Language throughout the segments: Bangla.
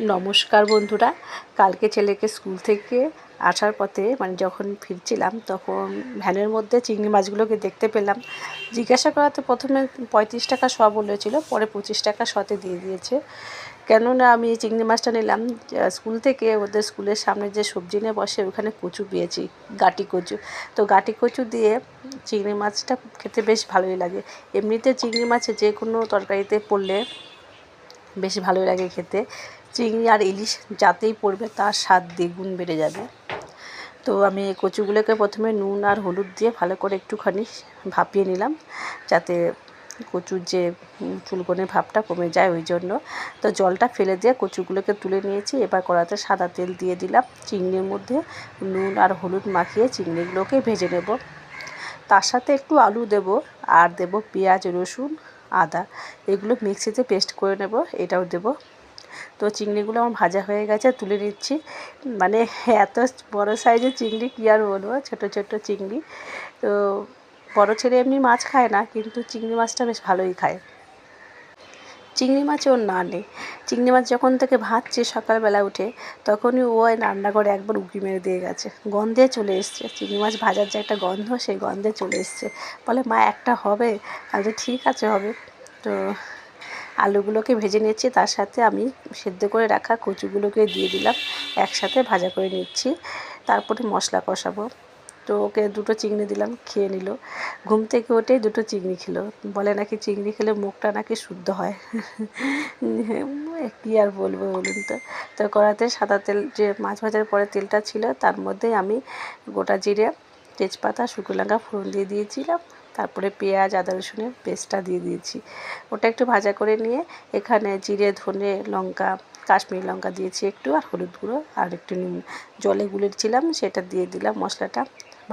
নমস্কার বন্ধুরা। কালকে ছেলেকে স্কুল থেকে আসার পথে মানে যখন ফিরছিলাম, তখন ভ্যানের মধ্যে চিংড়ি মাছগুলোকে দেখতে পেলাম। জিজ্ঞাসা করাতে প্রথমে পঁয়ত্রিশ টাকা শ বলেছিল, পরে পঁচিশ টাকা শতে দিয়ে দিয়েছে। কেননা আমি চিংড়ি মাছটা নিলাম স্কুল থেকে ওদের স্কুলের সামনে যে সবজি নিয়ে বসে, ওখানে কচু পেয়েছি, গাটি কচু। তো গাটি কচু দিয়ে চিংড়ি মাছটা খেতে বেশ ভালোই লাগে। এমনিতে চিংড়ি মাছে যে কোনো তরকারিতে পড়লে বেশ ভালোই লাগে খেতে। চিংড়ি আর ইলিশ যাতেই পড়বে, তার স্বাদ দ্বিগুণ বেড়ে যাবে। তো আমি কচুগুলোকে প্রথমে নুন আর হলুদ দিয়ে ভালো করে একটুখানি ভাপিয়ে নিলাম, যাতে কচুর যে চুলকনে ভাবটা কমে যায় ওই জন্য। তো জলটা ফেলে দিয়ে কচুগুলোকে তুলে নিয়েছি, এবার কড়াতে সাদা তেল দিয়ে দিলাম। চিংড়ির মধ্যে নুন আর হলুদ মাখিয়ে চিংড়িগুলোকে ভেজে নেব। তার সাথে একটু আলু দেব আর দেব পেঁয়াজ, রসুন, আদা। এগুলো মিক্সিতে পেস্ট করে নেব, এটাও দেব। তো চিংড়িগুলো আমার ভাজা হয়ে গেছে, তুলে নিচ্ছি। মানে এত বড় সাইজের চিংড়ি কী আর বলব, ছোটো ছোটো চিংড়ি। তো বড় ছেলে এমনি মাছ খায় না, কিন্তু চিংড়ি মাছটা বেশ ভালোই খায়। চিংড়ি মাছ ওর না নেই। চিংড়ি মাছ যখন থেকে ভাজছে সকালবেলা উঠে, তখনই ও রান্নাঘরে একবার উঁকি মেরে দিয়ে গেছে। গন্ধে চলে এসছে। চিংড়ি মাছ ভাজার যে একটা গন্ধ, সেই গন্ধে চলে এসছে। বলে, মা, একটা হবে? আমি ঠিক আছে হবে। তো আলুগুলোকে ভেজে নিচ্ছি তার সাথে আমি সেদ্ধ করে রাখা কচুগুলোকে দিয়ে দিলাম, একসাথে ভাজা করে নিচ্ছি। তারপরে মশলা কষাবো। তো ওকে দুটো চিংড়ি দিলাম, খেয়ে নিল। ঘুম থেকে উঠেই দুটো চিংড়ি খেলো। বলে নাকি চিংড়ি খেলে মুখটা নাকি শুদ্ধ হয়? কী আর বলব বলুন তো? তো কড়াতে সাদা তেল, যে মাছ ভাজার পরে তেলটা ছিল, তার মধ্যেই আমি গোটা জিরে, তেজপাতা, শুকনো লঙ্কা ফোড়ন দিয়ে দিয়েছিলাম। তারপরে পেঁয়াজ, আদা, রসুনের পেস্টটা দিয়ে দিয়েছি। ওটা একটু ভাজা করে নিয়ে এখানে জিরে, ধনে লঙ্কা, কাশ্মীরি লঙ্কা দিয়েছি একটু আর হলুদ গুঁড়ো আর একটু নুন জলে গুলেছিলাম, সেটা দিয়ে দিলাম মশলাটা।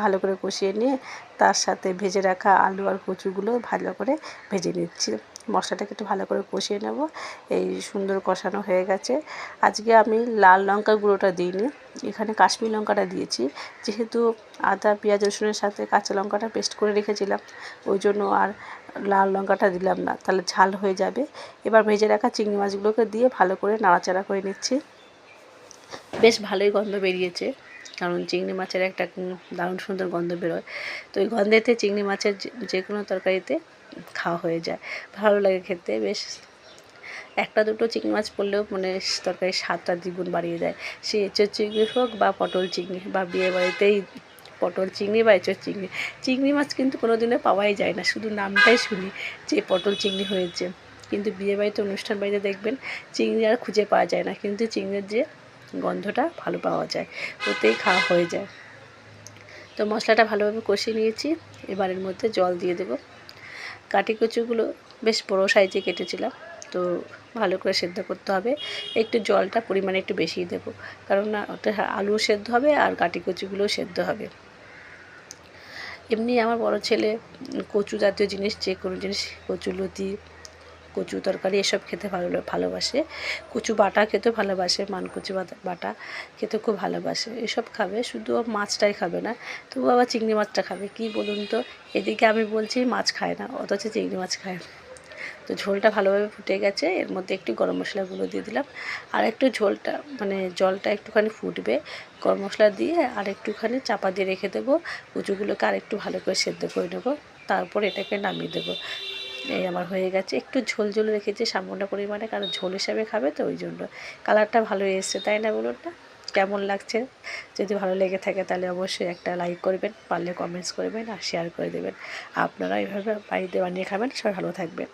ভালো করে কষিয়ে নিয়ে তার সাথে ভেজে রাখা আলু আর কচুগুলো ভালো করে ভেজে নিচ্ছি। মশলাটাকে একটু ভালো করে কষিয়ে নেব। এই সুন্দর কষানো হয়ে গেছে। আজকে আমি লাল লঙ্কার গুঁড়োটা দিইনি। এখানে কাশ্মীর লঙ্কাটা দিয়েছি। যেহেতু আদা, পেঁয়াজ, রসুনের সাথে কাঁচা লঙ্কাটা পেস্ট করে রেখেছিলাম, ওই জন্য আর লাল লঙ্কাটা দিলাম না। তাহলে ঝাল হয়ে যাবে। এবার ভেজে রাখা চিংড়ি মাছগুলোকে দিয়ে ভালো করে নাড়াচাড়া করে নিচ্ছি। বেশ ভালোই গন্ধ বেরিয়েছে, কারণ চিংড়ি মাছের একটা দারুণ সুন্দর গন্ধ বেরোয়। তো ওই গন্ধেতে চিংড়ি মাছের যে- যে কোনো তরকারিতে খাওয়া হয়ে যায়। ভালো লাগে খেতে, বেশ একটা দুটো চিংড়ি মাছ পড়লেও মানে তরকারির স্বাদটা দ্বিগুণ বাড়িয়ে দেয়। সে এঁচোর চিংড়ি হোক বা পটল চিংড়ি বা বিয়ে বাড়িতেই পটল চিংড়ি বা এঁচোর চিংড়ি চিংড়ি মাছ কিন্তু কোনো দিনও পাওয়াই যায় না। শুধু নামটাই শুনি যে পটল চিংড়ি হয়েছে। কিন্তু বিয়ে বাড়িতে, অনুষ্ঠান বাড়িতে দেখবেন চিংড়ি আর খুঁজে পাওয়া যায় না। কিন্তু চিংড়ির যে গন্ধটা ভালো পাওয়া যায়, ওতেই খাওয়া হয়ে যায়। তো মশলাটা ভালোভাবে কষিয়ে নিয়েছি। এবারের মধ্যে জল দিয়ে দেবো। কাটি কচুগুলো বেশ বড়ো সাইজে কেটেছিলাম। তো ভালো করে সেদ্ধ করতে হবে। একটু জলটা পরিমাণে একটু বেশি দেবো। কারণ না, ওটা আলুও সেদ্ধ হবে আর কাটি কচুগুলোও সেদ্ধ হবে। এমনি আমার বড় ছেলে কচু জাতীয় জিনিস, যে কোনো জিনিস কচু লতি কচু তরকারি এসব খেতে ভালো ভালোবাসে। কচু বাটা খেতে ভালোবাসে মান কচু বাটা খেতে খুব ভালোবাসে। এসব খাবে, শুধু মাছটাই খাবে না, তবু আবার চিংড়ি মাছটা খাবে। কি বলুন তো? এদিকে আমি বলছি মাছ খায় না, অথচ চিংড়ি মাছ খায় না। তো ঝোলটা ভালোভাবে ফুটে গেছে, এর মধ্যে একটু গরম মশলা গুঁড়ো দিয়ে দিলাম। আর একটু ঝোলটা মানে জলটা একটুখানি ফুটবে, গরম মশলা দিয়ে আর একটুখানি চাপা দিয়ে রেখে দেবো। কচুগুলোকে আর একটু ভালো করে সেদ্ধ করে নেব, তারপর এটাকে নামিয়ে দেবো। এই আমার হয়ে গেছে। একটু ঝোল ঝোল রেখেছি, সামান্য পরিমাণে, কারণ ঝোল হিসাবে খাবে তো ওই জন্য। কালারটা ভালো এসছে, তাই না বলুন না? কেমন লাগছে? যদি ভালো লেগে থাকে তাহলে অবশ্যই একটা লাইক করবেন, পারলে কমেন্টস করবেন আর শেয়ার করে দেবেন। আপনারা এইভাবে বাড়িতে বানিয়ে খাবেন, সবাই ভালো থাকবেন।